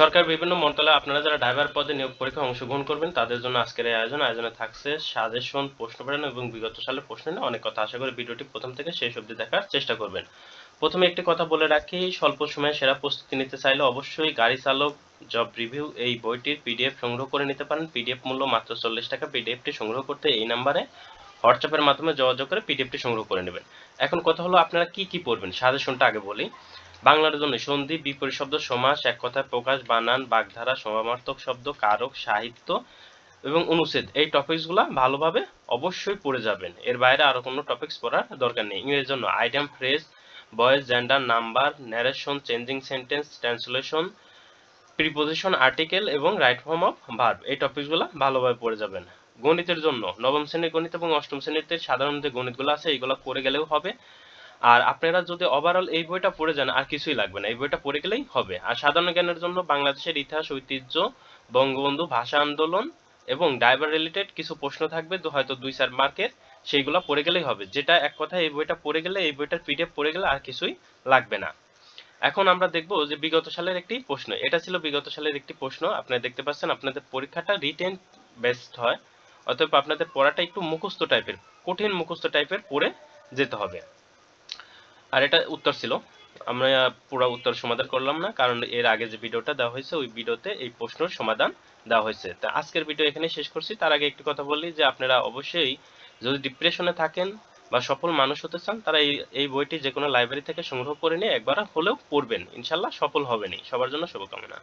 সরকার বিভিন্ন মন্ত্রণালয়ে আপনারা যারা ড্রাইভার পদে নিয়োগ পরীক্ষায় অংশগ্রহণ করবেন, তাদের জন্য আজকের এই আয়োজন। আয়োজনে থাকছে সাজেশন প্রশ্ন প্রেরণ এবং বিগত সালের প্রশ্ন নিয়ে অনেক কথা। আশা করি ভিডিওটি প্রথম থেকে শেষ অবধি দেখার চেষ্টা করবেন। প্রথমে একটি কথা বলে রাখি, স্বল্প সময়ে সেরা প্রস্তুতি নিতে চাইলে অবশ্যই গাড়ি চালক জব রিভিউ এই বইটির পিডিএফ সংগ্রহ করে নিতে পারেন। পিডিএফ মূল্য মাত্র চল্লিশ টাকা। পিডিএফটি সংগ্রহ করতে এই নাম্বারে হোয়াটসঅ্যাপের মাধ্যমে যোগাযোগ করে পিডিএফটি সংগ্রহ করে নেবেন। এখন কথা হলো আপনারা কি কি পড়বেন? সাজেশনটা আগে বলি। বাংলার জন্য সন্ধি, বিপরীত শব্দ, সমাস, এক কথায় প্রকাশ, বানান, বাগধারা সমার্থক শব্দ, কারক, সাহিত্য এবং অনুচ্ছেদ। এই টপিকসগুলো ভালোভাবে অবশ্যই পড়ে যাবেন। এর বাইরে আরও কোনো টপিকস পড়ার দরকার নেই। ইংরেজির জন্য item phrase voice gender number narration changing sentence translation preposition article এবং রাইট ফর্ম অফ ভার্ব এই টপিকসগুলো ভালোভাবে পড়ে যাবেন। গণিতের জন্য নবম শ্রেণির গণিত এবং অষ্টম শ্রেণীতে সাধারণ যে গণিতগুলো আছে, এইগুলো পড়ে গেলেও হবে। আর আপনারা যদি ওভারঅল এই বইটা পড়ে যান, আর কিছুই লাগবে না। এই বইটা পড়ে গেলেই হবে। আর সাধারণ জ্ঞানের জন্য বাংলাদেশের ইতিহাস, ঐতিহ্য, বঙ্গবন্ধু, ভাষা আন্দোলন এবং ড্রাইভার রিলেটেড কিছু প্রশ্ন থাকবে হয়তো দুই চার মার্কের সেইগুলো পড়ে গেলেই হবে। যেটা এক কথায় এই বইটা পড়ে গেলে, এই বইটার পিডিএফ পড়ে গেলে আর কিছুই লাগবে না। এখন আমরা দেখব যে বিগত সালের একটি প্রশ্ন। এটা ছিল বিগত সালের একটি প্রশ্ন। আপনারা দেখতে পাচ্ছেন আপনাদের পরীক্ষাটা রিটেন বেসড হয়, অতএব আপনাদের পড়াটা একটু মুখস্থ টাইপের কঠিন মুখস্থ টাইপের পড়ে যেতে হবে। আর এটা উত্তর ছিল। আমরা পুরো উত্তর সমাধান করলাম না, কারণ এর আগে যে ভিডিওটা দেওয়া হয়েছে, ওই ভিডিওতে এই প্রশ্নের সমাধান দেওয়া হয়েছে। তা আজকের ভিডিও এখানে শেষ করছি। তার আগে একটি কথা বলি যে আপনারা অবশ্যই যদি ডিপ্রেশনে থাকেন বা সফল মানুষ হতে চান, তারা এই এই বইটি যে কোনো লাইব্রেরি থেকে সংগ্রহ করে নিয়ে একবার হলেও পড়বেন। ইনশাল্লাহ সফল হবেনই। সবার জন্য শুভকামনা।